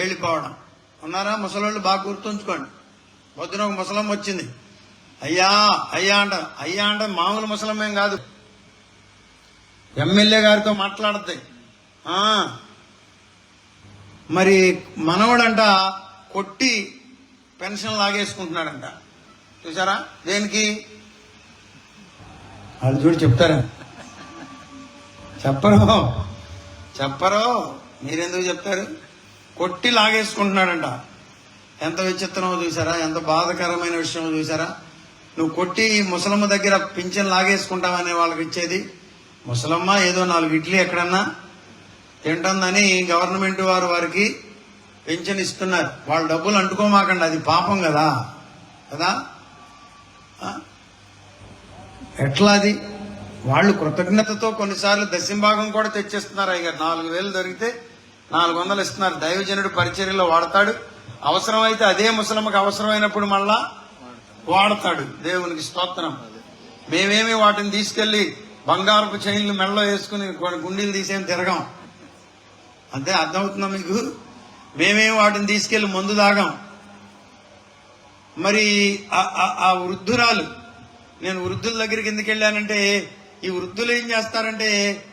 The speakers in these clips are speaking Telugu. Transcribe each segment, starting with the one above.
వెళ్ళిపోవడం. ఉన్నారా? ముసలోళ్ళు బాగా గుర్తుంచుకోండి. పొద్దున ఒక ముసలమ్మ వచ్చింది. అయ్యా అయ్యా అంట. అయ్యా అంటే మామూలు ముసలమ్మేం కాదు. ఎమ్మెల్యే గారితో మాట్లాడద్ది. మరి మనవడంట కొట్టి పెన్షన్ లాగేసుకుంటున్నాడంట. చూసారా దేనికి? వాళ్ళు చూడు చెప్తారా? చెప్పరు. చెప్పరు. మీరెందుకు చెప్తారు? కొట్టి లాగేసుకుంటున్నాడంట. ఎంత విచిత్రమో చూసారా ఎంత బాధకరమైన విషయమో చూసారా నువ్వు కొట్టి ముసలమ్మ దగ్గర పింఛన్ లాగేసుకుంటావనే వాళ్ళకి ఇచ్చేది. ముసలమ్మ ఏదో నాలుగు ఇడ్లీ ఎక్కడన్నా తింటుందని గవర్నమెంట్ వారు వారికి పెన్షన్ ఇస్తున్నారు. వాళ్ళ డబ్బులు అంటుకోమాకండి అది పాపం కదా. కదా? ఎట్లా అది? వాళ్ళు కృతజ్ఞతతో కొన్నిసార్లు దశంభాగం కూడా తెచ్చేస్తున్నారు అయ్యారు నాలుగు వేలు దొరికితే నాలుగు వందలు ఇస్తున్నారు. దైవజనుడు పరిచర్యలో వాడతాడు. అవసరమైతే అదే ముసలమ్మకి అవసరమైనప్పుడు మళ్ళా వాడతాడు. దేవునికి స్తోత్రం. మేమేమి వాటిని తీసుకెళ్ళి బంగారపు చైన్లు మెడలో వేసుకుని గుండీలు తీసేం తిరగం. అంతే అర్థమవుతుందా మీకు? మేమేమి వాటిని తీసుకెళ్ళి మందు తాగాం. మరి ఆ వృద్ధురాలు నేను వృద్ధుల దగ్గరికి ఎందుకు వెళ్ళానంటే ఈ వృద్ధులు ఏం చేస్తారంటే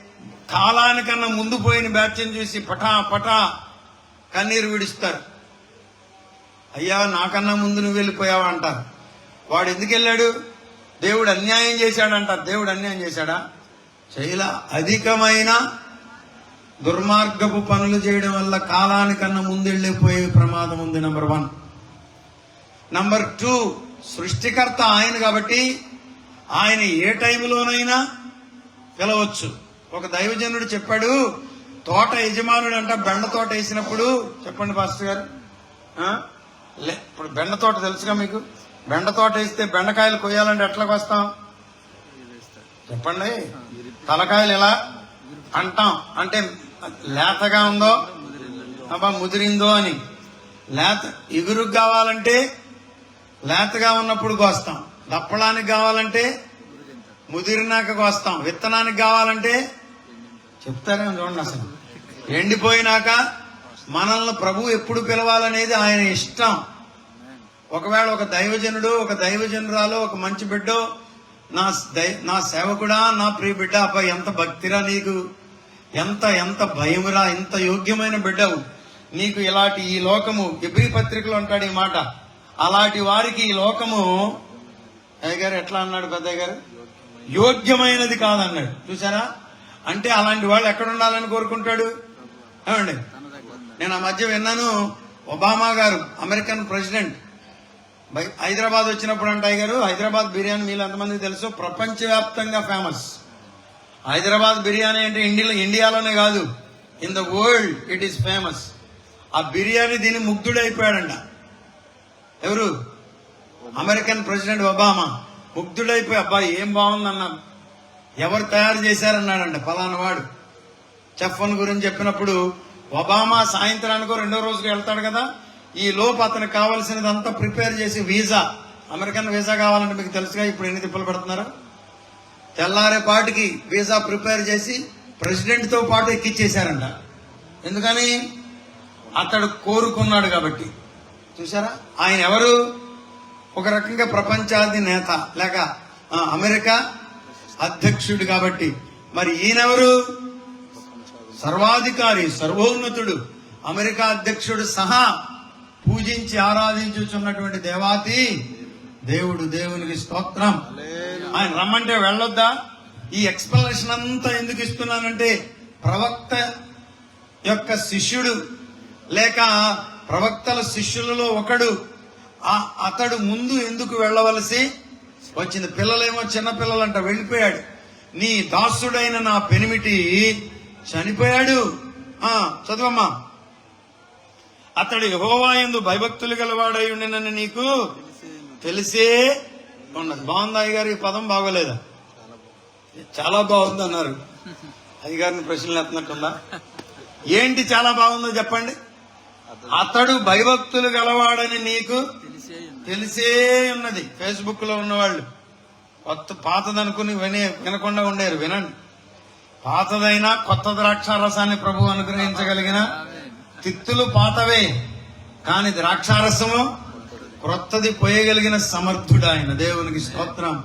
కాలానికన్నా ముందు పోయిన బ్యాచ్ని చూసి పటా పటా కన్నీరు విడుస్తారు. అయ్యా నాకన్నా ముందు నువ్వు వెళ్ళిపోయావా అంటారు వాడు ఎందుకు వెళ్ళాడు? దేవుడు అన్యాయం చేశాడంటారు దేవుడు అన్యాయం చేశాడా? చేయలా అధికమైన దుర్మార్గపు పనులు చేయడం వల్ల కాలానికన్నా ముందు వెళ్ళిపోయే ప్రమాదం ఉంది నెంబర్ వన్ నంబర్ టూ సృష్టికర్త ఆయన కాబట్టి ఆయన ఏ టైంలోనైనా పిలవచ్చు ఒక దైవజనుడు చెప్పాడు తోట యజమానుడు అంట బెండ తోట వేసినప్పుడు చెప్పండి పాస్టర్ గారు. లే ఇప్పుడు బెండ తోట తెలుసుగా మీకు? బెండ తోట వేస్తే బెండకాయలు కొయ్యాలంటే ఎట్లకు వస్తాం చెప్పండి. తలకాయలు ఎలా? అంటాం. అంటే లేతగా ఉందో? అబ్బా ముదిరిందో అని. లేత ఎగురుకు కావాలంటే లేతగా ఉన్నప్పుడు కోస్తాం. దప్పడానికి కావాలంటే ముదిరినాక కోస్తాం. విత్తనానికి కావాలంటే చెప్తారేమో చూడండి అసలు. ఎండిపోయినాక మనల్ని ప్రభు ఎప్పుడు పిలవాలనేది ఆయన ఇష్టం. ఒకవేళ ఒక దైవజనుడు ఒక దైవజనురాలు ఒక మంచి బిడ్డో నా దై- నా సేవకుడా నా ప్రియ బిడ్డ అబ్బా ఎంత భక్తిరా నీకు. ఎంత ఎంత భయమురా ఎంత యోగ్యమైన బిడ్డవు. నీకు ఇలాంటి ఈ లోకము ఎబ్రి పత్రికలో అంటాడు ఈ మాట. అలాంటి వారికి ఈ లోకము అయ్య గారు ఎట్లా అన్నాడు పెద్దయ్య గారు? యోగ్యమైనది కాదన్నాడు. చూసారా అంటే అలాంటి వాళ్ళు ఎక్కడ ఉండాలని కోరుకుంటాడు? ఏమండి? నేను ఆ మధ్య విన్నాను ఒబామా గారు అమెరికన్ ప్రెసిడెంట్ బై- హైదరాబాద్ వచ్చినప్పుడు అంటాయి గారు హైదరాబాద్ బిర్యానీ మీరు ఎంతమందికి తెలుసు? ప్రపంచవ్యాప్తంగా ఫేమస్ హైదరాబాద్ బిర్యానీ అంటే ఇండియా ఇండియాలోనే కాదు. In the world it is famous ఆ బిర్యానీ దీని ముగ్ధుడైపోయాడంట. ఎవరు? American president Obama. ముగ్ధుడైపోయి అబ్బాయి ఏం బాగుందన్న ఎవరు తయారు చేశారన్నాడండి ఫలానా వాడు. చెఫ్ గురించి చెప్పినప్పుడు ఒబామా సాయంత్రానికో రెండో రోజుకి వెళ్తాడు కదా ఈ లోపు అతనికి కావాల్సినదంతా ప్రిపేర్ చేసి వీసా అమెరికన్ వీసా కావాలంటే మీకు తెలుసుగా ఇప్పుడు ఎన్ని తిప్పలు పడుతున్నారు? తెల్లారే పాటికి వీసా ప్రిపేర్ చేసి ప్రెసిడెంట్తో పాటు ఎక్కిచ్చేశారంట. ఎందుకని? అతడు కోరుకున్నాడు కాబట్టి. చూసారా ఆయన ఎవరు? ఒక రకంగా ప్రపంచాది నేత లేక అమెరికా అధ్యక్షుడు కాబట్టి. మరి ఈయనెవరు? సర్వాధికారి సర్వోన్నతుడు అమెరికా అధ్యక్షుడు సహా పూజించి ఆరాధించుచున్నటువంటి దేవాతి దేవుడు దేవునికి స్తోత్రం. ఆయన రమ్మంటే వెళ్ళొద్దా? ఈ ఎక్స్ప్లెనేషన్ అంతా ఎందుకు ఇస్తున్నానంటే ప్రవక్త యొక్క శిష్యుడు లేక ప్రవక్తల శిష్యులలో ఒకడు. ఆ అతడు ముందు ఎందుకు వెళ్ళవలసి వచ్చింది. పిల్లలేమో చిన్న పిల్లలంట వెళ్ళిపోయాడు. నీ దాసుడైన నా పెనిమిటి చనిపోయాడు. ఆ చదువమ్మా. అతడు యెహోవా యందు భయభక్తులు గలవాడై ఉండినని నీకు తెలిసే ఉన్నది. బాగుంది అయ్యగారి? ఈ పదం బాగోలేదా? చాలా బాగుంది అన్నారు. అయ్యగారిని ప్రశ్నలు ఎత్తున్నట్టుందా ఏంటి చాలా బాగుందో చెప్పండి. అతడు భయభక్తులు గలవాడని నీకు తెలిసే ఉన్నది. ఫేస్బుక్లో ఉన్నవాళ్ళు. కొత్త పాతదనుకుని వినే వినకుండా ఉండేరు. వినండి. పాతదైనా కొత్త ద్రాక్ష రసాన్ని ప్రభు అనుగ్రహించగలిగిన తిత్తులు పాతవే. కాని ద్రాక్షారసము క్రొత్తది పోయగలిగిన సమర్థుడు ఆయన. దేవునికి స్తోత్రం.